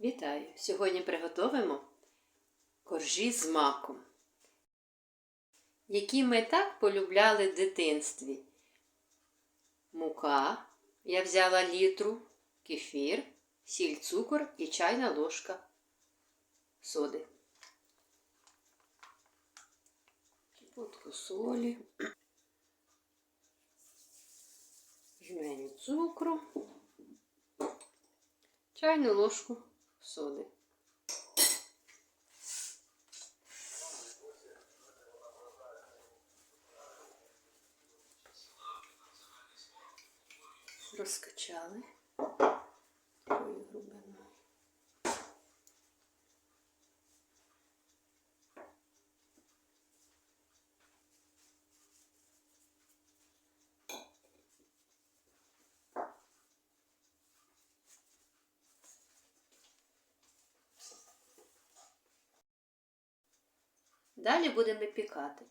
Вітаю! Сьогодні приготуємо коржі з маком, які ми так полюбляли в дитинстві. Мука. Я взяла літру, кефір, сіль, цукор і чайна ложка соди. Кипотку солі, жменю цукру, чайну ложку соди. Розкачали Далі будемо пікати.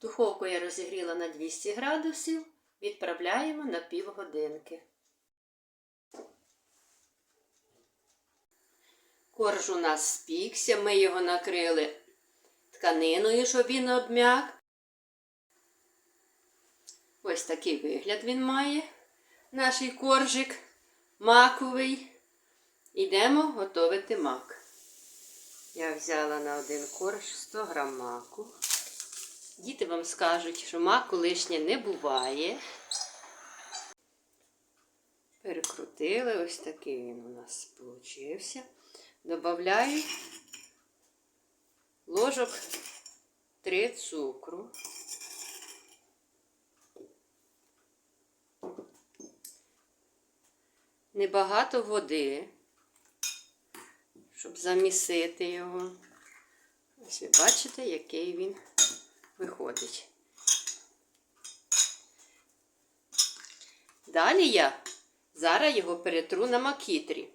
Духовку я розігріла на 200 градусів, відправляємо на півгодинки. Корж у нас спікся, ми його накрили тканиною, щоб він обмяк. Ось такий вигляд він має, наш коржик маковий. Ідемо готувати мак. Я взяла на один корж 100 грам маку. Діти вам скажуть, що маку лишнє не буває. Перекрутили, ось такий він у нас получився. Добавляю ложок 3 цукру. Небагато води щоб замісити його. Ось ви бачите, який він виходить. Далі я зараз його перетру на макітрі.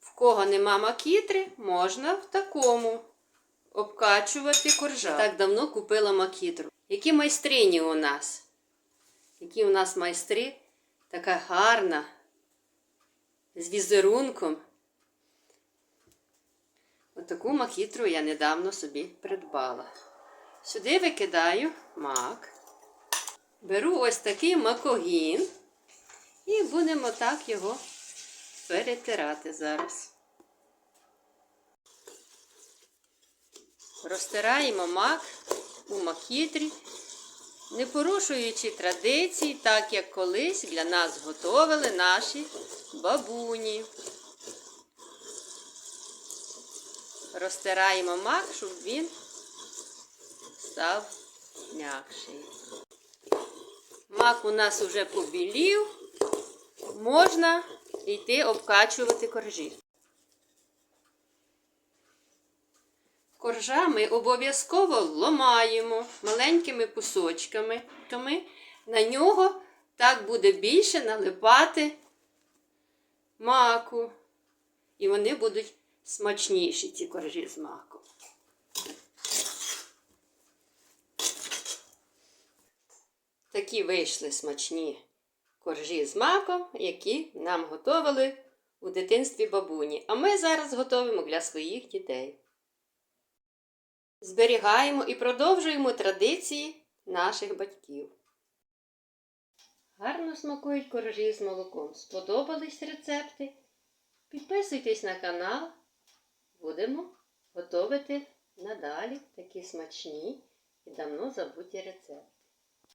В кого нема макітри, можна в такому обкачувати коржа. Так давно купила макітру. Які майстрині у нас? Які у нас майстри? Така гарна, з візерунком. Отаку макітру я недавно собі придбала. Сюди викидаю мак. Беру ось такий макогін і будемо так його перетирати зараз. Розтираємо мак у макітрі, не порушуючи традицій, так як колись для нас готовили наші бабуні. Розтираємо мак, щоб він став м'якший. Мак у нас вже побілів, можна йти обкачувати коржі. Коржа ми обов'язково ломаємо маленькими кусочками, на нього так буде більше налипати маку. І вони будуть смачніші ці коржі з маком. Такі вийшли смачні коржі з маком, які нам готували у дитинстві бабуні. А ми зараз готуємо для своїх дітей. Зберігаємо і продовжуємо традиції наших батьків. Гарно смакують коржі з молоком. Сподобались рецепти? Підписуйтесь на канал. Будемо готувати надалі такі смачні і давно забуті рецепти.